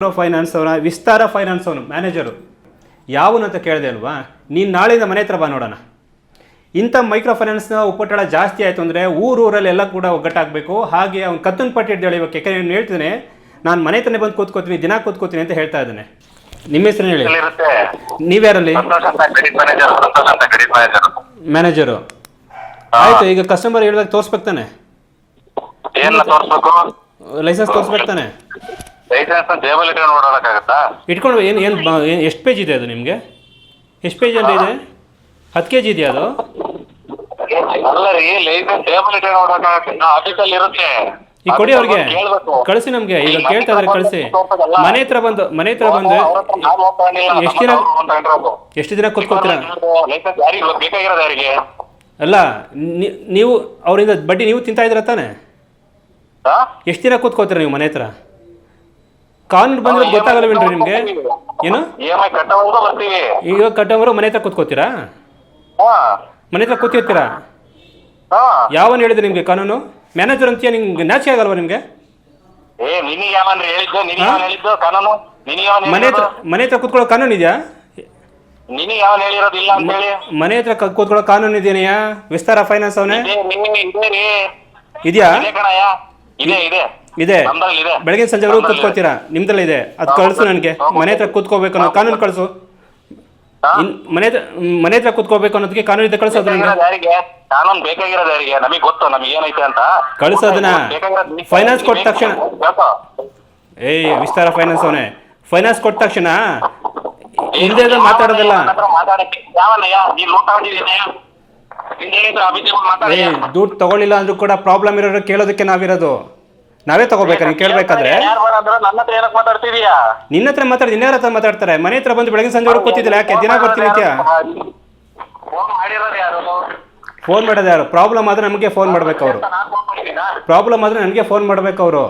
Micro finance ಅವರ ವಿಸ್ತಾರ finance ಅವನು manager ಯಾವನು ಅಂತ ಕೇಳಿದೆ ಅಲ್ವಾ? ನೀನು ನಾಳೆಯಿಂದ ಮನೆ ಹತ್ರ ಬಾ ನೋಡೋಣ. ಇಂಥ ಮೈಕ್ರೋ ಫೈನಾನ್ಸ್ನ ಉಪಟಳ ಜಾಸ್ತಿ ಆಯಿತು ಅಂದರೆ ಊರೂರಲ್ಲೆಲ್ಲ ಕೂಡ ಒಗ್ಗಟ್ಟಾಗಬೇಕು. ಹಾಗೆ ಅವ್ನು ಕತ್ತನ್ ಪಟ್ಟಿ ಹಿಡ್ದು ಎಳಿಬೇಕು ಯಾಕಂದ್ರೆ ನಾನು ಹೇಳ್ತೀನಿ ನಾನು ಮನೆ ತನೇ ಬಂದು ಕೂತ್ಕೋತೀನಿ ದಿನ ಕೂತ್ಕೋತೀನಿ ಅಂತ ಹೇಳ್ತಾ ಇದ್ದಾನೆ. ನಿಮ್ಮ ಹೆಸರು ಹೇಳಿ? ನೀವ್ಯಾರಲ್ಲಿ? ಮ್ಯಾನೇಜರ್ ಆಯಿತು ಈಗ ಕಸ್ಟಮರ್ ಹೇಳಿದಾಗ ತೋರಿಸ್ಬೇಕು ತಾನೆ? ಲೈಸೆನ್ಸ್ ತೋರಿಸ್ಬೇಕು ತಾನೆ? ಲೈಸೆನ್ಸ್ ಜೇಬಲ್ ಇಟ್ಕೊಂಡು ಓಡಾಡಕ್ಕಾಗತ್ತಾ ಇಟ್ಕೊಂಡು ಏನು ಏನು ಎಷ್ಟು ಪೇಜ್ ಇದೆ ಅದು ನಿಮಗೆ? ಎಷ್ಟು ಪೇಜ್ ಅಂತ ಇದೆ? ಹತ್ತು ಕೆ ಜಿ ಇದೆಯಾ ಅದು? ಅಲ್ಲ ರೀ ಲೈಸೆನ್ಸ್ ಜೇಬಲ್ ಇಟ್ಕೊಂಡು ಓಡಾಡಕ್ಕಾಗತ್ತೆ ಆಫೀಸಲ್ಲಿ ಇರುತ್ತೆ. ಈಗ ಕೊಡಿ ಅವ್ರಿಗೆ. ಕಳಿಸಿ ನಮ್ಗೆ ಈಗ ಕೇಳ್ತಾ ಇದಾರೆ ಕಳಿಸಿ. ಮನೆ ಹತ್ರ ಬಂದು ಮನೆ ಹತ್ರ ಬಂದು ಎಷ್ಟು ದಿನ ಎಷ್ಟು ದಿನ ಕೂತ್ಕೋತೀರಾ ಅಲ್ಲ ನೀವು ಅವರಿಂದ ಬಡ್ಡಿ ನೀವು ತಿಂತಾ ಇದ್ರ ತಾನೆ? ಎಷ್ಟು ದಿನ ಕೂತ್ಕೊಳ್ತೀರಾ ನೀವು ಮನೆ ಹತ್ರ? ಕಾನೂನು ಬಂದಿರೋದು ಗೊತ್ತಾಗಲ್ಲವೇನ್ರಿ ನಿಮಗೆ? ಏನು? ಇ ಎಂ ಕಟ್ಟಬಹುದು ಬರ್ತೀವಿ ಈಗ ಕಟ್ಟೋವರು ಮನೆ ಹತ್ರ ಕೂತ್ಕೋತೀರಾ? ಹಾ. ಮನೆ ಹತ್ರ ಕೂತಿರ್ತೀರಾ? ಹಾ. ಯಾವನ್ ಹೇಳಿದೆ ನಿಮಗೆ ಕಾನೂನು? ಮ್ಯಾನೇಜರ್ ಅಂತೀಯ ನಿಮ್ಗೆ? ನಾಚಿಕೆ ಆಗಲ್ವಾ ನಿಮಗೆ? ಏ ನಿನಗೆ ಯಾವನ್ರಿ ಹೇಳಿದ್ದು? ನಿನಗೆ ಹಾ? ಯಾವನ್ ಹೇಳಿದ್ದು? ಕಾನೂನು? ನಿನಗೆ ಯಾವನ್ ಮನೆ ಹತ್ರ ಮನೆ ಹತ್ರ ಕೂತ್ಕೊಳ್ಳೋ ಕಾನೂನು ಇದೆಯಾ? ನಿನಗೆ ಯಾವನ್ ಹೇಳಿರೋದಿಲ್ಲ ಅಂತ ಹೇಳಿ. ಮನೆ ಹತ್ರ ಕ- ಕೂತ್ಕೊಳ್ಳೋ ಕಾನೂನು ಇದೆಯಾ ವಿಸ್ತಾರ ಫೈನಾನ್ಸ್ ಅವನೇ? ಇದೆ ನಿನ್ನೆ ಇದೆ ರೀ. ಇದೆಯಾ? ಇದೆ ಕಣಯ್ಯ. ಇದೆ ಇದೆ. ಇದೆ. ಬೆಳಗ್ಗೆ ಸಂಜೆವರೆಗೂ ಕೂತ್ಕೋತೀರಾ ನಿಮ್ದ್ರಲ್ಲಿ ಇದೆ. ಅದು ಕಳಿಸು ನನಗೆ. ಮನೆ ಹತ್ರ ಕೂತ್ಕೋಬೇಕು ಅನ್ನೋ ಕಾನೂನು ಕಳಿಸು. ಮನೆ ಮನೆ ಹತ್ರ ಕೂತ್ಕೋಬೇಕು ಅನ್ನೋದಕ್ಕೆ ಕಾನೂನು ಇದೆ. ಕಳಿಸೋದು ನನಗೆ ಕಾನೂನು ಬೇಕಾಗಿರೋದು ಯಾರಿಗೆ? ನಮಗೆ ಗೊತ್ತು ನಮಗೆ ಏನೈತೆ ಅಂತ. ಕಳ್ಸು ಅದನ್ನ. ಫೈನಾನ್ಸ್ ಕೊಟ್ಟ ತಕ್ಷಣ. ಏಯ್ ವಿಸ್ತಾರ ಫೈನಾನ್ಸ್ ಅವನೇ. ಫೈನಾನ್ಸ್ ಕೊಟ್ಟ ತಕ್ಷಣ ಹಿಂದೆ ಮಾತಾಡೋದಿಲ್ಲ. ದುಡ್ಡು ತಗೊಳ್ಳಿಲ್ಲ ಅಂದ್ರೂ ಕೂಡ ಪ್ರಾಬ್ಲಮ್ ಇರೋರು ಕೇಳೋದಕ್ಕೆ ನಾವಿರೋದು. ನಾವೇ ತಗೋಬೇಕಾ ನೀವು ಕೇಳ್ಬೇಕಾದ್ರೆ? ಯಾರು ಬರಂದ್ರೆ ನನ್ನ ಹತ್ರ ಏನಕ್ಕೆ ಮಾತಾಡ್ತಿದೀಯಾ? ನಿನ್ನ ಹತ್ರ ಮಾತಾಡಿ ನಿನ್ನ ಹತ್ರ ಮಾತಾಡ್ತಾರೆ? ಮನೆ ಹತ್ರ ಬಂದು ಬೆಳಗ್ಗೆ ಸಂಜೆ ಹೊರಗೆ ಕೂತಿದ್ದಿಲ್ಲ ಯಾಕೆ? ದಿನ ಬರ್ತೀನಿ ಅಂತ್ಯಾ ಫೋನ್ ಮಾಡಿರೋದು ಯಾರು? ಫೋನ್ ಮಾಡೋದು ಯಾರು? ಪ್ರಾಬ್ಲಮ್ ಆದ್ರೆ ನಮಗೆ ಫೋನ್ ಮಾಡ್ಬೇಕು ಅವರು. ನಾನು ಫೋನ್ ಮಾಡಿದ್ದೀನಾ ಪ್ರಾಬ್ಲಮ್ ಆದ್ರೆ ನನಗೆ ಫೋನ್ ಮಾಡ್ಬೇಕು ಅವರು.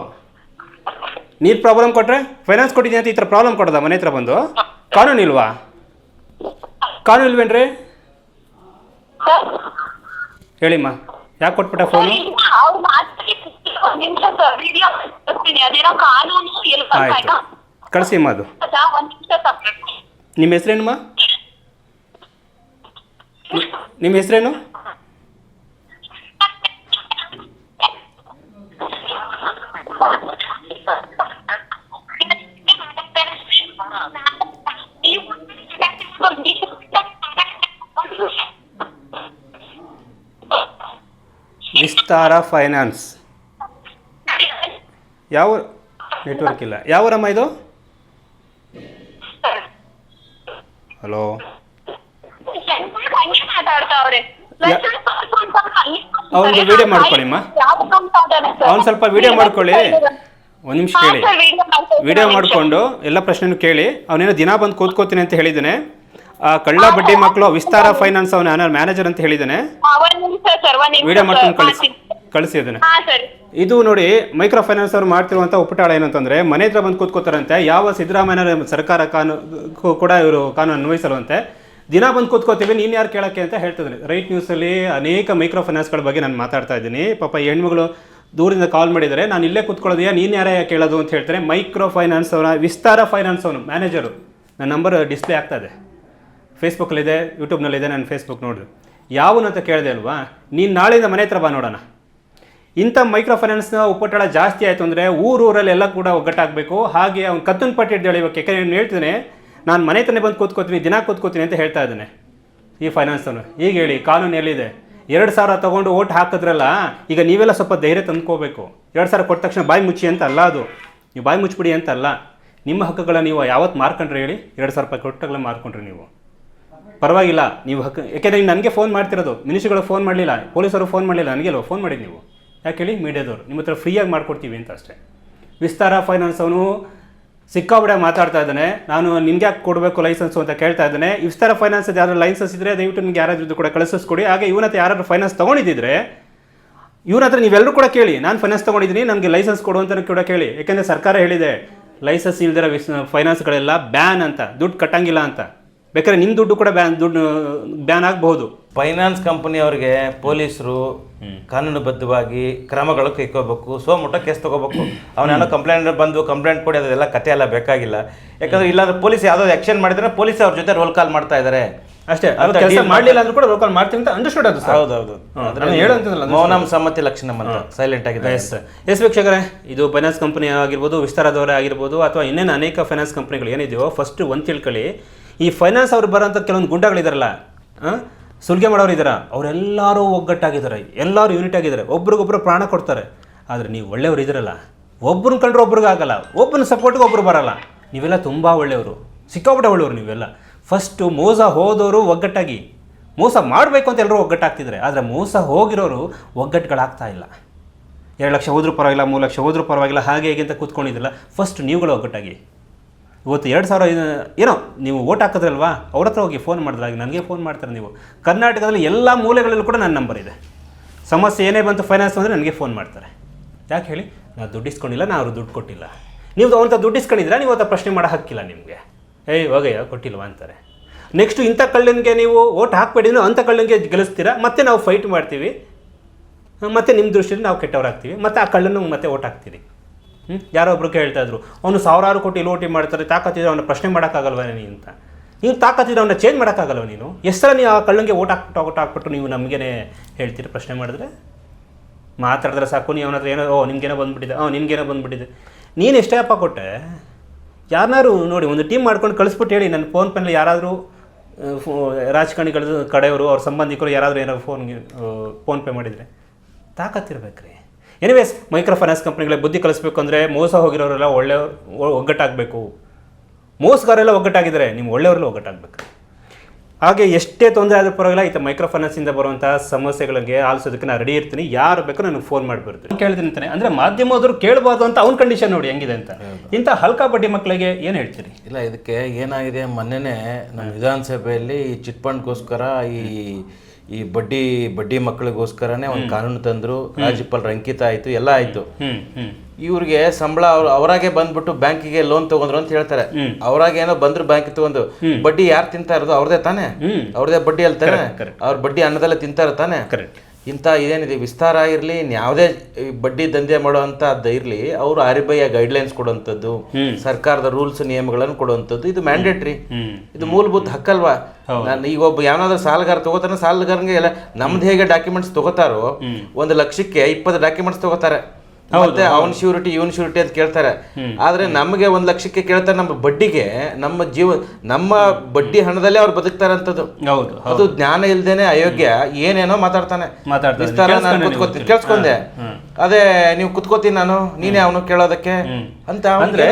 ನೀರು ಪ್ರಾಬ್ಲಮ್ ಕೊಟ್ರೆ? ಫೈನಾನ್ಸ್ ಕೊಟ್ಟಿದ್ದೀನಿ ಅಂತ ಈ ತರ ಪ್ರಾಬ್ಲಮ್ ಕೊಡದ ಮನೆ ಹತ್ರ ಬಂದು? ಕಾನೂನು ಇಲ್ವಾ? ಕಾನೂನು ಇಲ್ವೇನ್ರಿ? ಹೇಳಿಮ್ಮ. ಯಾಕೆ ಕೊಟ್ಬಿಟ್ಟ ಫೋನು ಅವ್ರು ಮಾತಾಡಿ ಒಂದ್ ನಿಮಿಷ ಸರ್ ವಿಡಿಯೋ ಕಳಿಸ್ತೀನಿ ಅದೇನೋ ಕಾನೂನು ಎಲ್ಲಿ ಆಯಿತು. ಕಳಿಸಿಮ್ಮ ಅದು ಒಂದ್ ನಿಮಿಷ ಸರ್ ನಿಮ್ಮ ಹೆಸರೇನಮ್ಮ? ನಿಮ್ಮ ಹೆಸರೇನು? ವಿಸ್ತಾರ ಫೈನಾನ್ಸ್. ಯಾವ ನೆಟ್ವರ್ಕ್ ಇಲ್ಲ. ಯಾವೂರಮ್ಮ ಇದು? ಹಲೋ? ಅವನಿಗೆ ವಿಡಿಯೋ ಮಾಡ್ಕೊಳ್ಳಿಮ್ಮ. ಅವ್ನು ಸ್ವಲ್ಪ ವಿಡಿಯೋ ಮಾಡ್ಕೊಳ್ಳಿ. ಒಂದು ನಿಮಿಷ ಕೇಳಿ. ವಿಡಿಯೋ ಮಾಡಿಕೊಂಡು ಎಲ್ಲ ಪ್ರಶ್ನೆನೂ ಕೇಳಿ. ಅವನೇನೋ ದಿನ ಬಂದು ಕೂತ್ಕೋತೀನಿ ಅಂತ ಹೇಳಿದ್ದಾನೆ. ಆ ಕಳ್ಳ ಬಡ್ಡಿ ಮಕ್ಕಳು ವಿಸ್ತಾರ ಫೈನಾನ್ಸ್ ಅವನ ಮ್ಯಾನೇಜರ್ ಅಂತ ಹೇಳಿದ್ದಾನೆ. ವಿಡಿಯೋ ಮಾಡ್ಕೊಂಡು ಕಳಿಸಿ. ಕಳಿಸಿ ಅದನ್ನು. ಹಾ ಸರಿ. ಇದು ನೋಡಿ ಮೈಕ್ರೋ ಫೈನಾನ್ಸ್ ಅವ್ರು ಮಾಡ್ತಿರುವಂಥ ಉಪಟಾಳ ಏನಂತಂದ್ರೆ ಮನೆ ಹತ್ರ ಬಂದು ಕೂತ್ಕೋತಾರಂತೆ ಯಾವ ಸಿದ್ದರಾಮಯ್ಯ ಸರ್ಕಾರ ಕಾನೂನು ಕೂಡ ಇವರು ಕಾನೂನು ಅನ್ವಯಿಸಲ್ವಂತೆ ದಿನ ಬಂದು ಕೂತ್ಕೋತೀವಿ ನೀನು ಯಾರು ಕೇಳಕ್ಕೆ ಅಂತ ಹೇಳ್ತಿದ್ರು. ರೈಟ್ ನ್ಯೂಸಲ್ಲಿ ಅನೇಕ ಮೈಕ್ರೋ ಫೈನಾನ್ಸ್ಗಳ ಬಗ್ಗೆ ನಾನು ಮಾತಾಡ್ತಾ ಇದ್ದೀನಿ. ಪಾಪ ಹೆಣ್ಮಗಳು ದೂರಿಂದ ಕಾಲ್ ಮಾಡಿದರೆ ನಾನು ಇಲ್ಲೇ ಕೂತ್ಕೊಳ್ಳೋದೆಯಾ ನೀನು ಯಾರೇ ಕೇಳೋದು? ಅಂತ ಹೇಳ್ತಾರೆ. ಮೈಕ್ರೋ ಫೈನಾನ್ಸ್ ಅವರ ವಿಸ್ತಾರ ಫೈನಾನ್ಸ್ ಅವನು ಮ್ಯಾನೇಜರು. ನನ್ನ ನಂಬರ್ ಡಿಸ್ಪ್ಲೇ ಆಗ್ತಾ ಇದೆ. ಫೇಸ್ಬುಕ್ಕಲ್ಲಿದೆ ಯೂಟ್ಯೂಬ್ನಲ್ಲಿದೆ ನಾನು ಫೇಸ್ಬುಕ್ ನೋಡಿರಿ ಯಾವನು ಅಂತ ಕೇಳಿದೆ ಅಲ್ವಾ? ನೀನು ನಾಳೆಯಿಂದ ಮನೆ ಹತ್ರ ಬಾ ನೋಡೋಣ. ಇಂಥ ಮೈಕ್ರೋ ಫೈನಾನ್ಸ್ನ ಉಪಟಳ ಜಾಸ್ತಿ ಆಯಿತು ಅಂದರೆ ಊರೂರಲ್ಲೆಲ್ಲ ಕೂಡ ಒಗ್ಗಟ್ಟಾಗಬೇಕು. ಹಾಗೆ ಅವ್ನು ಕತ್ತನ್ ಪಟ್ಟಿ ಹಿಡ್ದು ಎಳಿಬೇಕು ಯಾಕಂದ್ರೆ ನಾನು ಹೇಳ್ತೀನಿ ನಾನು ಮನೆ ತಾನೇ ಬಂದು ಕೂತ್ಕೋತೀನಿ, ದಿನ ಕೂತ್ಕೋತೀನಿ ಅಂತ ಹೇಳ್ತಾ ಇದ್ದಾನೆ ಈ ಫೈನಾನ್ಸನ್ನು ಈಗ ಹೇಳಿ, ಕಾನೂನು ಎಲ್ಲಿದೆ? ಎರಡು ಸಾವಿರ ತೊಗೊಂಡು ಓಟ್ ಹಾಕಿದ್ರಲ್ಲ, ಈಗ ನೀವೆಲ್ಲ ಸ್ವಲ್ಪ ಧೈರ್ಯ ತಂದ್ಕೋಬೇಕು. ಎರಡು ಸಾವಿರ ಕೊಟ್ಟ ತಕ್ಷಣ ಬಾಯಿ ಮುಚ್ಚಿ ಅಂತ ಅಲ್ಲ ಅದು. ನೀವು ಬಾಯಿ ಮುಚ್ಚಿಬಿಡಿ ಅಂತ ಅಲ್ಲ. ನಿಮ್ಮ ಹಕ್ಕುಗಳ ನೀವು ಯಾವತ್ತು ಮಾರ್ಕೊಂಡ್ರೆ ಹೇಳಿ? ಎರಡು ಸಾವಿರ ರೂಪಾಯಿ ಕೊಟ್ಟಗಳ ಮಾರ್ಕೊಂಡ್ರಿ ನೀವು. ಪರವಾಗಿಲ್ಲ, ನೀವು ಹಕ್ಕು ಯಾಕೆಂದರೆ ನನಗೆ ಫೋನ್ ಮಾಡ್ತಿರೋದು. ಮಿನಿಸ್ಟ್ರುಗಳು ಫೋನ್ ಮಾಡಲಿಲ್ಲ, ಪೊಲೀಸರು ಫೋನ್ ಮಾಡಲಿಲ್ಲ ನನಗೆಲ್ಲ ಫೋನ್ ಮಾಡಿದ್ದು ನೀವು. ಯಾಕೆ ಹೇಳಿ? ಮೀಡಿಯಾದವರು. ನಿಮ್ಮ ಹತ್ರ ಫ್ರೀಯಾಗಿ ಮಾಡ್ಕೊಡ್ತೀವಿ ಅಂತ ಅಷ್ಟೇ. ವಿಸ್ತಾರ ಫೈನಾನ್ಸ್ ಅವನು ಸಿಕ್ಕಾಬಿಡೆ ಮಾತಾಡ್ತಾ ಇದ್ದಾನೆ. ನಾನು ನಿನ್ಗೆ ಯಾಕೆ ಕೊಡಬೇಕು ಲೈಸೆನ್ಸು ಅಂತ ಕೇಳ್ತಾ ಇದ್ದಾನೆ. ವಿಸ್ತಾರ ಫೈನಾನ್ಸ್ ಯಾರು ಲೈಸೆನ್ಸ್ ಇದ್ದರೆ ದಯವಿಟ್ಟು ನಿಮ್ಗೆ ಯಾರಾದ್ರೂ ಕೂಡ ಕಳಿಸಿಸ್ಕೊಡಿ ಹಾಗೆ ಇವನ ಹತ್ರ ಯಾರಾದ್ರೂ ಫೈನಾನ್ಸ್ ತೊಗೊಂಡಿದ್ದಿದ್ರೆ ಇವ್ರ ಹತ್ರ ನೀವೆಲ್ಲರೂ ಕೂಡ ಕೇಳಿ, ನಾನು ಫೈನಾನ್ಸ್ ತೊಗೊಂಡಿದ್ದೀನಿ, ನನಗೆ ಲೈಸೆನ್ಸ್ ಕೊಡು ಅಂತ ಕೂಡ ಕೇಳಿ. ಯಾಕೆಂದರೆ ಸರ್ಕಾರ ಹೇಳಿದೆ ಲೈಸೆನ್ಸ್ ಇಲ್ದಿರ ವಿಸ್ ಫೈನಾನ್ಸ್ಗಳೆಲ್ಲ ಬ್ಯಾನ್ ಅಂತ, ದುಡ್ಡು ಕಟ್ಟಂಗಿಲ್ಲ ಅಂತ. ಬೇಕಾದ್ರೆ ನಿಮ್ಮ ದುಡ್ಡು ಕೂಡ ಬ್ಯಾನ್ ದುಡ್ಡು ಬ್ಯಾನ್ ಆಗಬಹುದು. ಫೈನಾನ್ಸ್ ಕಂಪನಿಯವರಿಗೆ ಪೊಲೀಸರು ಕಾನೂನುಬದ್ಧವಾಗಿ ಕ್ರಮಗಳು ಕೈಕೋಬೇಕು ಸೋಮುಟ ಕೇಸ್ ತಗೋಬೇಕು. ಅವನೇನೋ ಕಂಪ್ಲೇಂಟ್ ಬಂದು ಕಂಪ್ಲೇಂಟ್ ಕೊಡಿ ಅದೆಲ್ಲ ಕತೆ ಎಲ್ಲ ಬೇಕಾಗಿಲ್ಲ. ಯಾಕಂದ್ರೆ ಇಲ್ಲಾಂದ್ರೆ ಪೊಲೀಸ್ ಯಾವ್ದಾದ್ರು ಆಕ್ಷನ್ ಮಾಡಿದ್ರೆ ಪೊಲೀಸ್ ಅವ್ರ ಜೊತೆ ರೋಲ್ ಕಾಲ್ ಮಾಡ್ತಾ ಇದ್ದಾರೆ ಅಷ್ಟೇ ಅದು ಕೆಲಸ ಮಾಡಲಿಲ್ಲ ಅಂದ್ರೂ ಕೂಡ ರೋಕಲ್ ಮಾಡ್ತೀನಿ ಅಂತ ಅಂಡರ್ಸ್ಟುಡ್ ಅದು ಹೌದೌದು. ಹೇಳಂತಿಲ್ಲ ಮೌನಂ ಸಮ್ಮತಿ ಲಕ್ಷಣ ಅಂತ. ಸೈಲೆಂಟ್ ಆಗಿದೆ ಎಸ್ ಎಸ್ ವೀಕ್ಷಕರೇ ಇದು ಫೈನಾನ್ಸ್ ಕಂಪನಿ ಆಗಿರ್ಬೋದು ವಿಸ್ತಾರದವರೇ ಆಗಿರ್ಬೋದು ಅಥವಾ ಇನ್ನೇನು ಅನೇಕ ಫೈನಾನ್ಸ್ ಕಂಪನಿಗಳು ಏನಿದೆಯೋ ಫಸ್ಟ್ ಒಂದು ತಿಳ್ಕೊಳ್ಳಿ. ಈ ಫೈನಾನ್ಸ್ ಅವ್ರು ಬರೋಂಥ ಕೆಲವೊಂದು ಗುಂಡಗಳಿದಾರಲ್ಲ ಆ, ಸುಲಿಗೆ ಮಾಡೋರು ಇದ್ದಾರ ಅವರೆಲ್ಲರೂ ಒಗ್ಗಟ್ಟಾಗಿದ್ದಾರೆ. ಎಲ್ಲರೂ ಯೂನಿಟ್ ಆಗಿದ್ದಾರೆ. ಒಬ್ರಿಗೊಬ್ರು ಪ್ರಾಣ ಕೊಡ್ತಾರೆ. ಆದರೆ ನೀವು ಒಳ್ಳೆಯವರು ಇದ್ದೀರಲ್ಲ ಒಬ್ಬರನ್ನ ಕಂಡ್ರೆ ಒಬ್ರಿಗೂ ಆಗಲ್ಲ. ಒಬ್ಬನ ಸಪೋರ್ಟ್ಗೆ ಒಬ್ರು ಬರಲ್ಲ. ನೀವೆಲ್ಲ ತುಂಬ ಒಳ್ಳೆಯವರು. ಸಿಕ್ಕಾಪಟ್ಟೆ ಒಳ್ಳೆಯವರು ನೀವೆಲ್ಲ. ಫಸ್ಟು ಮೋಸ ಹೋದವರು ಒಗ್ಗಟ್ಟಾಗಿ. ಮೋಸ ಮಾಡಬೇಕು ಅಂತ ಎಲ್ಲರೂ ಒಗ್ಗಟ್ಟಾಗ್ತಿದ್ದಾರೆ. ಆದರೆ ಮೋಸ ಹೋಗಿರೋರು ಒಗ್ಗಟ್ಟುಗಳಾಗ್ತಾ ಇಲ್ಲ. ಎರಡು ಲಕ್ಷ ಹೋದ್ರೂ ಪರವಾಗಿಲ್ಲ, ಮೂರು ಲಕ್ಷ ಹೋದ್ರೂ ಪರವಾಗಿಲ್ಲ. ಹಾಗೆ ಹೇಗೆ ಅಂತ ಕೂತ್ಕೊಂಡಿದ್ದಿಲ್ಲ ಫಸ್ಟ್ ನೀವುಗಳು ಒಗ್ಗಟ್ಟಾಗಿ. ಇವತ್ತು ಎರಡು ಸಾವಿರ ಏನೋ, ನೀವು ಓಟ್ ಹಾಕಿದ್ರಲ್ವಾ? ಅವ್ರ ಹತ್ರ ಹೋಗಿ ಫೋನ್ ಮಾಡಿದ್ರಾಗ ನನಗೆ ಫೋನ್ ಮಾಡ್ತಾರೆ ನೀವು? ಕರ್ನಾಟಕದಲ್ಲಿ ಎಲ್ಲ ಮೂಲೆಗಳಲ್ಲೂ ಕೂಡ ನನ್ನ ನಂಬರ್ ಇದೆ. ಸಮಸ್ಯೆ ಏನೇ ಬಂತು ಫೈನಾನ್ಸ್ ಅಂದರೆ ನನಗೆ ಫೋನ್ ಮಾಡ್ತಾರೆ. ಯಾಕೆ ಹೇಳಿ? ನಾನು ದುಡ್ಡು ಇಸ್ಕೊಂಡಿಲ್ಲ ನಾನು ಅವರು ದುಡ್ಡು ಕೊಟ್ಟಿಲ್ಲ. ನೀವು ಅವಂತ ದುಡ್ಡು ಇಸ್ಕೊಂಡಿದ್ರೆ ನೀವು ಅವತ್ತ ಪ್ರಶ್ನೆ ಮಾಡೋ ಹಕ್ಕಿಲ್ಲ ನಿಮಗೆ. ಏಯ್, ಹೋಗಯ್ಯ, ಕೊಟ್ಟಿಲ್ವಾ ಅಂತಾರೆ. ನೆಕ್ಸ್ಟು ಇಂಥ ಕಳ್ಳನಿಗೆ ನೀವು ಓಟ್ ಹಾಕ್ಬೇಡಿ ಅಂದರೆ ಅಂಥ ಕಳ್ಳನಿಗೆ ಗೆಲ್ಲಿಸ್ತೀರಾ? ಮತ್ತೆ ನಾವು ಫೈಟ್ ಮಾಡ್ತೀವಿ. ಮತ್ತೆ ನಿಮ್ಮ ದೃಷ್ಟಿಯಲ್ಲಿ ನಾವು ಕೆಟ್ಟವರಾಗ್ತೀವಿ. ಮತ್ತೆ ಆ ಕಳ್ಳನ್ನು ಮತ್ತೆ ಓಟ್ ಹಾಕ್ತೀರಿ. ಹ್ಞೂ ಯಾರೋ ಒಬ್ರು ಕೇಳ್ತಾ ಇದ್ರು, ಅವನು ಸಾವಿರಾರು ಕೋಟಿ ಲೋಟಿ ಮಾಡ್ತಾರೆ, ತಾಕತ್ತಿದ್ರೆ ಅವನ ಪ್ರಶ್ನೆ ಮಾಡೋಕ್ಕಾಗಲ್ವ ನೀನು? ಅಂತ. ನೀವು ತಾಕತ್ತಿದ್ರೆ ಅವನ್ನ ಚೇಂಜ್ ಮಾಡೋಕ್ಕಾಗಲ್ವ ನೀನು? ಎಷ್ಟರ ನೀವು ಆ ಕಳ್ಳಂಗೆ ಓಟ್ ಹಾಕ್ಬಿಟ್ಟು ಓಟ್ ಹಾಕ್ಬಿಟ್ಟು ನೀವು ನಮಗೇನೆ ಹೇಳ್ತೀರಿ ಪ್ರಶ್ನೆ ಮಾಡಿದ್ರೆ? ಮಾತಾಡಿದ್ರೆ ಸಾಕು ನೀವು ಅವನತ್ರ ಏನೋ, ಓ, ನಿಮ್ಗೇನೋ ಬಂದ್ಬಿಟ್ಟಿದೆ ಓ ನಿನ್ಗೇನೋ ಬಂದ್ಬಿಟ್ಟಿದೆ. ನೀನು ಎಷ್ಟೇ ಅಪ್ಪ ಕೊಟ್ಟೆ ಯಾರನ್ನಾರು ನೋಡಿ ಒಂದು ಟೀಮ್ ಮಾಡ್ಕೊಂಡು ಕಳಿಸ್ಬಿಟ್ಟು ಹೇಳಿ, ನನ್ನ ಫೋನ್ ಪೇನಲ್ಲಿ ಯಾರಾದರೂ ರಾಜಕಾರಣಿಗಳ, ಕಡೆಯವರು, ಅವ್ರ ಸಂಬಂಧಿಕರು ಯಾರಾದರೂ ಏನಾದ್ರು ಫೋನ್ಗೆ ಫೋನ್ಪೇ ಮಾಡಿದರೆ, ತಾಕತ್ತಿರ್ಬೇಕ್ರಿ. ಎನಿವೇಸ್ ಮೈಕ್ರೋ ಫೈನಾನ್ಸ್ ಕಂಪ್ನಿಗಳಿಗೆ ಬುದ್ಧಿ ಕಲಿಸ್ಬೇಕು ಅಂದರೆ ಮೋಸ ಹೋಗಿರೋರೆಲ್ಲ ಒಳ್ಳೆ ಒಗ್ಗಟ್ಟಾಗಬೇಕು. ಮೋಸಗಾರೆಲ್ಲ ಒಗ್ಗಟ್ಟಾಗಿದ್ದಾರೆ ನೀವು ಒಳ್ಳೆಯವರೆಲ್ಲ ಒಗ್ಗಟ್ಟಾಗಬೇಕು. ಹಾಗೆ ಎಷ್ಟೇ ತೊಂದರೆ ಆದರೂ ಪರವಾಗಿಲ್ಲ ಈತ ಮೈಕ್ರೋ ಫೈನಾನ್ಸಿಂದ ಬರುವಂಥ ಸಮಸ್ಯೆಗಳಿಗೆ ಆಲಿಸೋದಕ್ಕೆ ನಾನು ರೆಡಿ ಇರ್ತೀನಿ. ಯಾರು ಬೇಕೋ ನನಗೆ ಫೋನ್ ಮಾಡಿಬಿಡ್ತೀನಿ. ಕೇಳ್ತೀನಿ ಅಂತಾನೆ ಅಂದರೆ ಮಾಧ್ಯಮದವರು ಕೇಳಬಾರ್ದು ಅಂತ ಅವ್ನ ಕಂಡೀಷನ್ ನೋಡಿ ಹೆಂಗಿದೆ ಅಂತ. ಇಂಥ ಹಲ್ಕಾ ಬಡ್ಡಿ ಮಕ್ಕಳಿಗೆ ಏನು ಹೇಳ್ತೀರಿ? ಇಲ್ಲ ಇದಕ್ಕೆ ಏನಾಗಿದೆ ಮೊನ್ನೆ ನಮ್ಮ ವಿಧಾನಸಭೆಯಲ್ಲಿ ಈ ಚಿಟ್ ಫಂಡ್ಗೋಸ್ಕರ ಈ ಈ ಬಡ್ಡಿ ಬಡ್ಡಿ ಮಕ್ಕಳಿಗೋಸ್ಕರನೇ ಒಂದು ಕಾನೂನು ತಂದ್ರು ರಾಜ್ಯಪಾಲರ ಅಂಕಿತ ಆಯ್ತು ಎಲ್ಲ ಆಯ್ತು. ಇವ್ರಿಗೆ ಸಂಬಳ ಅವ್ರು ಅವರಾಗೆ ಬಂದ್ಬಿಟ್ಟು ಬ್ಯಾಂಕಿಗೆ ಲೋನ್ ತಗೊಂಡ್ರು ಅಂತ ಹೇಳ್ತಾರೆ. ಅವರಾಗೆ ಏನೋ ಬಂದ್ರು ಬ್ಯಾಂಕ್ ತಗೊಂಡು. ಬಡ್ಡಿ ಯಾರು ತಿಂತಾ ಇರೋದು ಅವ್ರದೇ ತಾನೆ? ಅವ್ರದೇ ಬಡ್ಡಿ ಅಲ್ಲಿ ತಾನೆ? ಅವ್ರ ಬಡ್ಡಿ ಅನ್ನದಲ್ಲೇ ತಿಂತಾರ ತಾನೆ? ಇಂಥ ಇದೇನಿದೆ ವಿಸ್ತಾರ ಇರಲಿ ಯಾವುದೇ ಬಡ್ಡಿ ದಂಧೆ ಮಾಡುವಂಥದ್ದು ಇರಲಿ ಅವರು ಆರ್ ಬಿ ಐ ಗೈಡ್ಲೈನ್ಸ್ ಕೊಡುವಂಥದ್ದು ಸರ್ಕಾರದ ರೂಲ್ಸ್ ನಿಯಮಗಳನ್ನು ಕೊಡುವಂಥದ್ದು ಇದು ಮ್ಯಾಂಡೇಟ್ರಿ ಇದು ಮೂಲಭೂತ ಹಕ್ಕಲ್ವಾ? ನಾನು ಈಗ ಒಬ್ಬ ಯಾವನಾದ್ರೂ ಸಾಲಗಾರ ತಗೋತಾನೆ ಸಾಲಗಾರನಿಗೆ ಎಲ್ಲ ನಮ್ದು ಹೇಗೆ ಡಾಕ್ಯುಮೆಂಟ್ಸ್ ತಗೋತಾರೋ ಒಂದು ಲಕ್ಷಕ್ಕೆ ಇಪ್ಪತ್ತು ಡಾಕ್ಯುಮೆಂಟ್ಸ್ ತಗೋತಾರೆ. ಮತ್ತೆ ಅವನ್ ಶ್ಯೂರಿಟಿ ಇವನ್ ಶ್ಯೂರಿಟಿ ಅಂತ ಕೇಳ್ತಾರೆ. ಆದ್ರೆ ನಮಗೆ ಒಂದ್ ಲಕ್ಷಕ್ಕೆ ಕೇಳ್ತಾರೆ ನಮ್ಮ ಬಡ್ಡಿಗೆ ನಮ್ಮ ಜೀವ ನಮ್ಮ ಬಡ್ಡಿ ಹಣದಲ್ಲೇ ಅವ್ರು ಬದುಕ್ತಾರಂತದ್ದು. ಹೌದು ಅದು ಜ್ಞಾನ ಇಲ್ದೇನೆ ಅಯೋಗ್ಯ ಏನೇನೋ ಮಾತಾಡ್ತಾನೆ. ಕೇಳಿಸ್ಕೊಂಡೆ. ಅದೇ ನೀವು ಕುತ್ಕೋತೀನಿ ನಾನು ನೀನೇ ಅವನು ಕೇಳೋದಕ್ಕೆ ಅಂತ ಅಂದ್ರೆ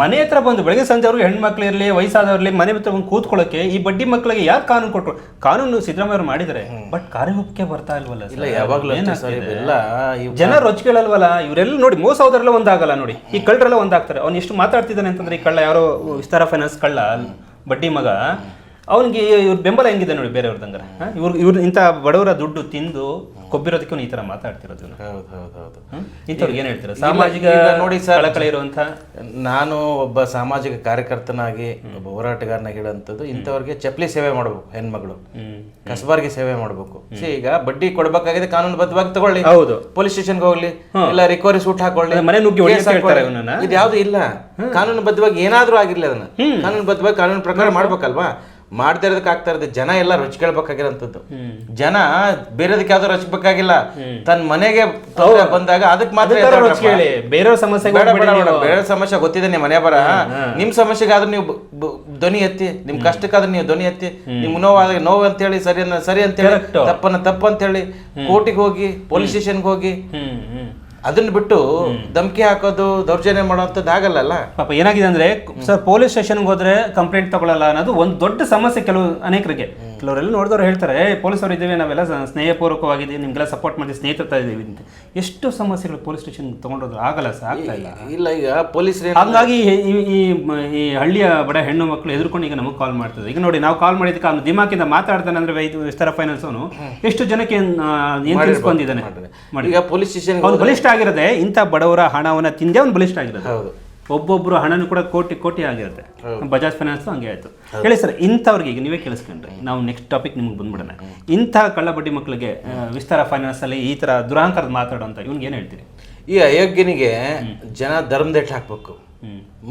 ಮನೆ ಹತ್ರ ಬಂದು ಬೆಳಗ್ಗೆ ಸಂಜೆ ಅವ್ರಿಗೆ ಹೆಣ್ಮಕ್ಳು ಇರಲಿ ವಯಸ್ಸಾದವ್ರಲ್ಲಿ ಮನೆ ಹತ್ರ ಬಂದು ಕೂತ್ಕೊಳ್ಳೋಕೆ ಈ ಬಡ್ಡಿ ಮಕ್ಕಳಿಗೆ ಯಾರು ಕಾನೂನು ಕೊಟ್ಟರು ಕಾನೂನು ಸಿದ್ದರಾಮಯ್ಯ ಅವರು ಮಾಡಿದ್ದಾರೆ ಬಟ್ ಕಾರ್ಯರೂಪಕ್ಕೆ ಬರ್ತಾ ಇಲ್ವಲ್ಲ ಇಲ್ಲ ಯಾವಾಗಲೂ ಇಲ್ಲ ಜನ ರೊಚ್ಚಿಗಳಲ್ವಲ್ಲ ಇವರೆಲ್ಲ ನೋಡಿ ಮೋಸ ಹೋದ್ರೆಲ್ಲ ಒಂದಾಗಲ್ಲ ನೋಡಿ. ಈ ಕಳ್ಳರೆಲ್ಲ ಒಂದಾಗ್ತಾರೆ. ಅವ್ನು ಎಷ್ಟು ಮಾತಾಡ್ತಿದ್ದಾನೆ ಅಂತಂದ್ರೆ ಈ ಕಳ್ಳ ಯಾರೋ ವಿಸ್ತಾರ ಫೈನಾನ್ಸ್ ಕಳ್ಳ ಬಡ್ಡಿ ಮಗ. ಅವನಿಗೆ ಇವ್ರ ಬೆಂಬಲ ಹೆಂಗಿದೆ ನೋಡಿ ಬೇರೆಯವ್ರದಂಗಾರೆ ಇವ್ರು ಇವ್ರ ಇಂಥ ಬಡವರ ದುಡ್ಡು ತಿಂದು ಕೊಬ್ಬಿರೋದಕ್ಕೆ ಈ ತರ ಮಾತಾಡ್ತಿರೋದು. ಹೌದು ಹೌದು? ಇಂಥವ್ರಿಗೆ ಏನು ಹೇಳ್ತೀರಾ? ಸಾಮಾಜಿಕ ನೋಡಿ ಸರ್, ಕಳಕಳಿ ಇರುವಂಥ? ನಾನು ಒಬ್ಬ ಸಾಮಾಜಿಕ ಕಾರ್ಯಕರ್ತನಾಗಿ ಒಬ್ಬ ಹೋರಾಟಗಾರನಾಗಿ ಹೇಳುವಂಥದ್ದು ಇಂಥವ್ರಿಗೆ ಚಪ್ಪಲಿ ಸೇವೆ ಮಾಡ್ಬೇಕು ಹೆಣ್ಮಗಳು. ಕಸಬಾರ್ಗೆ ಸೇವೆ ಮಾಡ್ಬೇಕು. ಈಗ ಬಡ್ಡಿ ಕೊಡ್ಬೇಕಾಗಿದೆ ಕಾನೂನುಬದ್ಧವಾಗಿ ತಗೊಳ್ಳಿ. ಹೌದು. ಪೊಲೀಸ್ ಸ್ಟೇಷನ್ಗೆ ಹೋಗ್ಲಿ ಇಲ್ಲ ರಿಕವರಿ ಸೂಟ್ ಹಾಕೊಳ್ಳಿ ಮನೆ? ಇದು ಯಾವ್ದು ಇಲ್ಲ. ಕಾನೂನುಬದ್ಧವಾಗಿ ಏನಾದ್ರೂ ಆಗಿರ್ಲಿ ಅದನ್ನ. ಕಾನೂನುಬದ್ಧವಾಗಿ ಕಾನೂನು ಪ್ರಕಾರ ಮಾಡ್ಬೇಕಲ್ವಾ? ಮಾಡ್ತಾ ಇರೋದಕ್ಕೆ ಆಗ್ತಾ ಇರೋದು ಜನ ಎಲ್ಲ ರುಚಿ ಕೇಳ್ಬೇಕಾಗಿರೋಂಥದ್ದು. ಜನ ಬೇರೆದಕ್ಕೆ ಯಾವ್ದು ರಚಿಬೇಕಾಗಿಲ್ಲ ತನ್ನ ಮನೆಗೆ ತೊಂದರೆ ಬಂದಾಗ ಅದಕ್ಕೆ ಮಾತ್ರ ಬೇರೆಯವ್ರ. ಬೇರೆ ಸಮಸ್ಯೆ ಗೊತ್ತಿದೆ ನಿಮ್ಮ ಮನೆ ಬರ. ನಿಮ್ ಸಮಸ್ಯೆಗಾದ್ರೂ ನೀವು ಧ್ವನಿ ಎತ್ತಿ ನಿಮ್ ಕಷ್ಟಕ್ಕಾದ್ರೂ ನೀವು ಧ್ವನಿ ಎತ್ತಿ ನಿಮ್ ನೋವಾದ್ರೆ ನೋವು ಅಂತ ಹೇಳಿ ಸರಿ ಅನ್ನ ಸರಿ ಅಂತ ಹೇಳಿ ತಪ್ಪನ್ನ ತಪ್ಪು ಅಂತ ಹೇಳಿ ಕೋರ್ಟಿಗೆ ಹೋಗಿ ಪೊಲೀಸ್ ಸ್ಟೇಷನ್ಗೆ ಹೋಗಿ. ಅದನ್ನ ಬಿಟ್ಟು ಧಮಕಿ ಹಾಕೋದು ದೌರ್ಜನ್ಯ ಮಾಡೋಂಥದ್ದು ಆಗಲ್ಲಲ್ಲ? ಪಾಪ ಏನಾಗಿದೆ ಅಂದ್ರೆ ಸರ್ ಪೊಲೀಸ್ ಸ್ಟೇಷನ್ಗೆ ಹೋದ್ರೆ ಕಂಪ್ಲೇಂಟ್ ತಗೊಳ್ಳಲ್ಲ ಅನ್ನೋದು ಒಂದು ದೊಡ್ಡ ಸಮಸ್ಯೆ ಕೆಲವು ಅನೇಕರಿಗೆ. ಕೆಲವರೆಲ್ಲ ನೋಡಿದವ್ರು ಹೇಳ್ತಾರೆ ಏ ಅವರು ಇದ್ದೀವಿ ನಾವೆಲ್ಲ ಸ್ನೇಹಪೂರ್ವಕವಾಗಿದ್ದೀವಿ ನಿಮ್ಗೆಲ್ಲ ಸಪೋರ್ಟ್ ಮಾಡಿ ಸ್ನೇಹಿತರ ಇದ್ದೀವಿ ಅಂತ. ಎಷ್ಟು ಸಮಸ್ಯೆಗಳು ಪೊಲೀಸ್ ಸ್ಟೇಷನ್ ತಗೊಂಡ್ರು ಆಗಲ್ಲ ಸರ್ ಆಗ್ತಾ ಇಲ್ಲ. ಇಲ್ಲ ಈಗ ಪೊಲೀಸರು ಹಾಗಾಗಿ ಈ ಈ ಈ ಹಳ್ಳಿಯ ಬಡ ಹೆಣ್ಣು ಮಕ್ಕಳು ಎದುರ್ಕೊಂಡು ಈಗ ನಮಗೆ ಕಾಲ್ ಮಾಡ್ತದೆ ಈಗ ನೋಡಿ ನಾವು ಕಾಲ್ ಮಾಡಿದ್ದಕ್ಕೆ ಅವ್ನು ದಿಮಾಕಿಂದ ಮಾತಾಡ್ತಾನೆ ಅಂದ್ರೆ ಇದು ವಿಸ್ತಾರ ಫೈನಾನ್ಸ್ ಅವನು. ಎಷ್ಟು ಜನಕ್ಕೆ ಏನು ಮಾಡಿ. ಈಗ ಪೊಲೀಸ್ ಸ್ಟೇಷನ್ ಅವ್ನು ಬಲಿಷ್ಠ ಆಗಿರೋದೆ ಇಂಥ ಬಡವರ ಹಣವನ್ನ ತಿಂದೇ ಅವ್ನು ಬಲಿಷ್ಠ ಆಗಿರೋದು. ಹೌದು. ಒಬ್ಬೊಬ್ರು ಹಣನೂ ಕೂಡ ಕೋಟಿ ಕೋಟಿ ಆಗಿರುತ್ತೆ. ಬಜಾಜ್ ಫೈನಾನ್ಸ್ ಹಂಗೆ ಆಯ್ತು. ಹೇಳಿ ಸರ್ ಇಂಥವ್ರಿಗೆ ಈಗ ನೀವೇ ಕೇಳಿಸ್ಕೊಂಡ್ರಿ ನಾವು ನೆಕ್ಸ್ಟ್ ಟಾಪಿಕ್ ನಿಮ್ಗೆ ಬಂದ್ಬಿಡೋಣ. ಇಂಥ ಕಳ್ಳಬಡ್ಡಿ ಮಕ್ಕಳಿಗೆ ವಿಸ್ತಾರ ಫೈನಾನ್ಸ್ ಅಲ್ಲಿ ಈ ತರ ಮಾತಾಡೋ ಅಂತ ಇವ್ನಿಗೆ ಏನು ಹೇಳ್ತೀರಿ? ಈ ಅಯೋಗ್ಯನಿಗೆ ಜನ ಧರ್ಮದೇಟ್ ಹಾಕ್ಬೇಕು.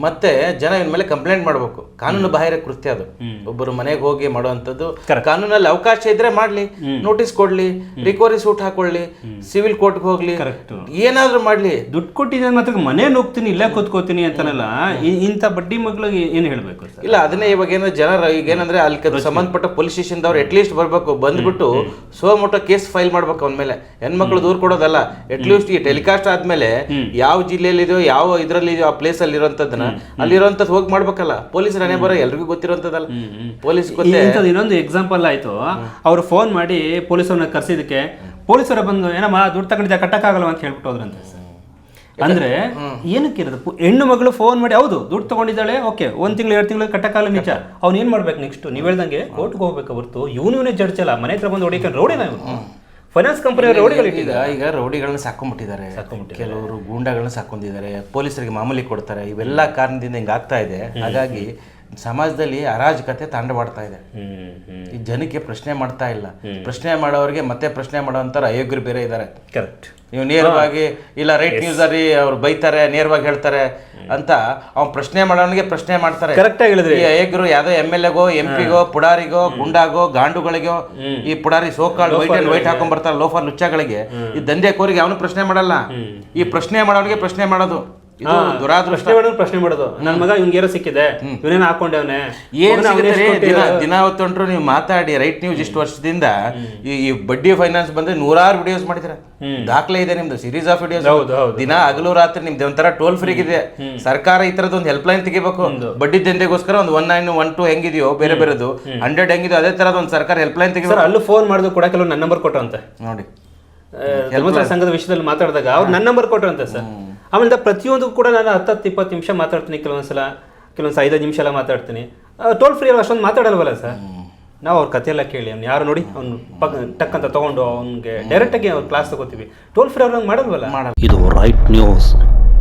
ಮತ್ತೆ ಜನ ಇನ್ ಮೇಲೆ ಕಂಪ್ಲೇಂಟ್ ಮಾಡಬೇಕು. ಕಾನೂನು ಬಾಹಿರ ಕೃತ್ಯ ಅದು. ಒಬ್ಬರು ಮನೆಗೆ ಹೋಗಿ ಮಾಡುವಂಥದ್ದು ಕಾನೂನಲ್ಲಿ ಅವಕಾಶ ಇದ್ರೆ ಮಾಡ್ಲಿ ನೋಟಿಸ್ ಕೊಡ್ಲಿ ರಿಕವರಿ ಸೂಟ್ ಹಾಕೊಳ್ಳಿ ಸಿವಿಲ್ ಕೋರ್ಟ್ಗೆ ಹೋಗ್ಲಿ. ಏನಾದ್ರೂ ಮಾಡ್ಲಿ. ದುಡ್ಡು ಕೊಟ್ಟಿದ್ದ ಮಾತ್ರ ಮನೆ ಹೋಗ್ತೀನಿ ಇಲ್ಲೇ ಕೂತ್ಕೋತೀನಿ ಅಂತಾನಲ್ಲ ಇಂತ ಇಂಥ ಬಡ್ಡಿ ಮಗ್ಳಿಗೆ ಏನು ಹೇಳಬೇಕು ಇಲ್ಲ ಅದನ್ನೇ ಇವಾಗ ಏನೋ ಜನರ ಈಗ ಏನಂದ್ರೆ ಅಲ್ಲಿ ಸಂಬಂಧಪಟ್ಟ ಪೊಲೀಸ್ ಸ್ಟೇಷನ್ ಅವ್ರು ಅಟ್ಲೀಸ್ಟ್ ಬರ್ಬೇಕು. ಬಂದ್ಬಿಟ್ಟು ಸೋ ಮೊಟ್ಟ ಕೇಸ್ ಫೈಲ್ ಮಾಡ್ಬೇಕು ಅವನ ಮೇಲೆ. ಹೆಣ್ಮಕ್ಳು ದೂರ ಕೊಡೋದಲ್ಲ. ಅಟ್ಲೀಸ್ಟ್ ಈ ಟೆಲಿಕಾಸ್ಟ್ ಆದ್ಮೇಲೆ ಯಾವ ಜಿಲ್ಲೆಯಲ್ಲಿದೆಯೋ ಯಾವ ಇದರಲ್ಲಿ ಇದೆಯೋ ಆ ಪ್ಲೇಸ್ ಅಲ್ಲಿ ಇರೋಂಥದ್ದನ್ನ ಹೋಗ್ ಹೋಗಿ ಮಾಡ್ಬೇಕಲ್ಲ. ಪೊಲೀಸರ ಹಣೆ ಬರೋ ಎಲ್ರಿಗೂ ಗೊತ್ತಿರೋಂಥದ್ದಲ್ಲ ಪೊಲೀಸ್ ಇಂಥದ್ದು ಇನ್ನೊಂದು ಎಕ್ಸಾಂಪಲ್ ಆಯ್ತು. ಅವ್ರು ಫೋನ್ ಮಾಡಿ ಪೊಲೀಸರನ್ನ ಕರ್ಸಿದಕ್ಕೆ ಪೊಲೀಸರ ಬಂದು ಏನಮ್ಮ ದುಡ್ಡು ತಗೊಂಡಿದ್ದೆ ಕಟ್ಟಕ್ಕಾಗಲ್ಲ ಅಂತ ಹೇಳ್ಬಿಟ್ಟು ಹೋದ್ರಂತೆ. ಸರ್ ಅಂದ್ರೆ ಏನಕ್ಕೆ ಇರೋದು ಹೆಣ್ಣು ಮಗಳು ಫೋನ್ ಮಾಡಿ ಹೌದು ದುಡ್ಡು ತಗೊಂಡಿದ್ದಾಳೆ ಓಕೆ ಒಂದ್ ತಿಂಗಳು ಎರಡು ತಿಂಗಳು ಕಟ್ಟಕ್ಕಾಗಲ್ಲ ನಿಜ. ಅವ್ನು ಏನ್ ಮಾಡ್ಬೇಕು ನೆಕ್ಸ್ಟ್ ನೀವ್ ಹೇಳ್ದಂಗೆ ಕೋರ್ಟ್ಗೆ ಹೋಗ್ಬೇಕು ಹೊರತು. ಇವನು ಇವನೇ ಜಡ್ಜ್ ಅಲ್ಲ ಮನೆ ಹತ್ರ ಬಂದು ಹೊಡಿಕೊಂಡು ರೋಡಿನ ಇವನು? ಫೈನಾನ್ಸ್ ಕಂಪನಿ ರೌಡಿಗಳು ಈಗ ಈಗ ರೌಡಿಗಳನ್ನ ಸಾಕೊಂಡ್ಬಿಟ್ಟಿದ್ದಾರೆ. ಕೆಲವರು ಗೂಂಡಾಗಳನ್ನ ಸಾಕೊಂಡಿದ್ದಾರೆ. ಪೊಲೀಸರಿಗೆ ಮಾಮೂಲಿ ಕೊಡ್ತಾರೆ. ಇವೆಲ್ಲ ಕಾರಣದಿಂದ ಹಿಂಗಾಗ್ತಾ ಇದೆ. ಹಾಗಾಗಿ ಸಮಾಜದಲ್ಲಿ ಅರಾಜಕತೆ ತಾಂಡವಾಡ್ತಾ ಇದೆ. ಈ ಜನಕ್ಕೆ ಪ್ರಶ್ನೆ ಮಾಡ್ತಾ ಇಲ್ಲ. ಪ್ರಶ್ನೆ ಮಾಡೋರಿಗೆ ಮತ್ತೆ ಪ್ರಶ್ನೆ ಮಾಡೋಂಥವ್ರು ಅಯೋಗ್ಯರು ಬೇರೆ ಇದ್ದಾರೆ ಕರೆಕ್ಟ್ ನೀವು ನೇರವಾಗಿ ಇಲ್ಲ ರೈಟ್ ನ್ಯೂಸ್ ಅಲ್ಲಿ ಅವ್ರು ಬೈತಾರೆ ನೇರವಾಗಿ ಹೇಳ್ತಾರೆ ಅಂತ ಅವ್ನು ಪ್ರಶ್ನೆ ಮಾಡೋನಿಗೆ ಪ್ರಶ್ನೆ ಮಾಡ್ತಾರೆ. ಕರೆಕ್ಟ್ ಹೇಳಿದ್ರೆ. ಈ ಅಯೋಗ್ಯರು ಯಾವ್ದೋ ಎಂ ಎಲ್ ಎಗೋ ಎಂ ಪಿಗೋ ಪುಡಾರಿಗೋ ಗುಂಡಾಗೋ ಗಾಂಡುಗಳಿಗೋ ಈ ಪುಡಾರಿ ಸೋಕಾಳ್ ವೈಟ್ ಅಂಡ್ ವೈಟ್ ಹಾಕೊಂಡ್ ಬರ್ತಾರೆ ಲೋಫರ್ ಲುಚ್ಚಗಳಿಗೆ ಈ ದಂಧೆ ಕೋರಿಗೆ ಅವನು ಪ್ರಶ್ನೆ ಮಾಡಲ್ಲ. ಈ ಪ್ರಶ್ನೆ ಮಾಡೋನಿಗೆ ಪ್ರಶ್ನೆ ಮಾಡೋದು. ದುರಾದೃಷ್ಟ. ಪ್ರಶ್ನೆ ಮಾಡೋದು ನನ್ನ ಮಗ ಇವ್ನಿಗೆ ಏನೋ ಸಿಕ್ಕಿದೆ ಇವನೇನು ಹಾಕೊಂಡವನೆ? ಏನ್ ದಿನ ಹೊತ್ತು ಹೊತ್ತೊಂಟ್ರು ನೀವು ಮಾತಾಡಿ ರೈಟ್ ನ್ಯೂಸ್ ಇಷ್ಟು ವರ್ಷದಿಂದ. ಈ ಬಡ್ಡಿ ಫೈನಾನ್ಸ್ ಬಂದ್ರೆ ನೂರಾರು ವಿಡಿಯೋಸ್ ಮಾಡಿದ್ರ ದಾಖಲೆ ಇದೆ ನಿಮ್ದು ಸೀರೀಸ್ ಆಫ್ ವಿಡಿಯೋಸ್ ಹೌದು, ಹೌದು. ದಿನ ಹಗಲು ರಾತ್ರಿ ನಿಮ್ದು ಒಂಥರ ಟೋಲ್ ಫ್ರೀ ಇದೆ ಸರ್ಕಾರ ಈ ತರದ ಒಂದು ಹೆಲ್ಪ್ ಲೈನ್ ತೆಗಿಬೇಕು ಬಡ್ಡಿ ದಂಧೆಗೋಸ್ಕರ ಒಂದು ಒನ್ ನೈನ್ ಒನ್ ಟು ಹೆಂಗಿದೆಯೋ ಬೇರೆ ಬೇರೆದು ಹಂಡ್ರೆಡ್ ಹೆಂಗಿದೆಯೋ ಅದೇ ತರದ ಒಂದು ಸರ್ಕಾರ ಹೆಲ್ಪ್ ಲೈನ್ ತೆಗಿಬೇಕು ಅಲ್ಲೂ ಫೋನ್ ಮಾಡಿದ್ರು ಕೂಡ ಕೆಲವು ನನ್ನ ನಂಬರ್ ಕೊಟ್ರಂತೆ. ನೋಡಿ. ಸಂಘದ ವಿಷಯದಲ್ಲಿ ಮಾತಾಡಿದಾಗ ಅವ್ರು ನನ್ನ ನಂಬರ್ ಕೊಟ್ಟರಂತೆ ಸರ್. ಆಮೇಲೆ ಪ್ರತಿಯೊಂದು ಕೂಡ ನಾನು ಹತ್ತತ್ತು ಇಪ್ಪತ್ತು ನಿಮಿಷ ಮಾತಾಡ್ತೀನಿ ಕೆಲವೊಂದ್ಸಲ ಕೆಲವೊಂದ್ಸಲ ಐದೈದು ನಿಮಿಷ ಎಲ್ಲ ಮಾತಾಡ್ತೀನಿ. ಟೋಲ್ ಫ್ರೀ ಅಷ್ಟೊಂದು ಮಾತಾಡಲ್ವಲ್ಲ ಸರ್? ನಾವು ಅವ್ರ ಕಥೆ ಎಲ್ಲ ಕೇಳಿ, ಅವ್ನು ಯಾರು ನೋಡಿ, ಅವ್ನು ಪಕ್, ಟಕ್ ಅಂತ ತೊಗೊಂಡು ಅವ್ನಿಗೆ ಡೈರೆಕ್ಟಾಗಿ ಅವ್ರ ಕ್ಲಾಸ್ ತಗೋತೀವಿ. ಟೋಲ್ ಫ್ರೀ ಅವ್ರಂಗೆ ಮಾಡಲ್ವಲ್ಲ? ಇದು ರೈಟ್ ನ್ಯೂಸ್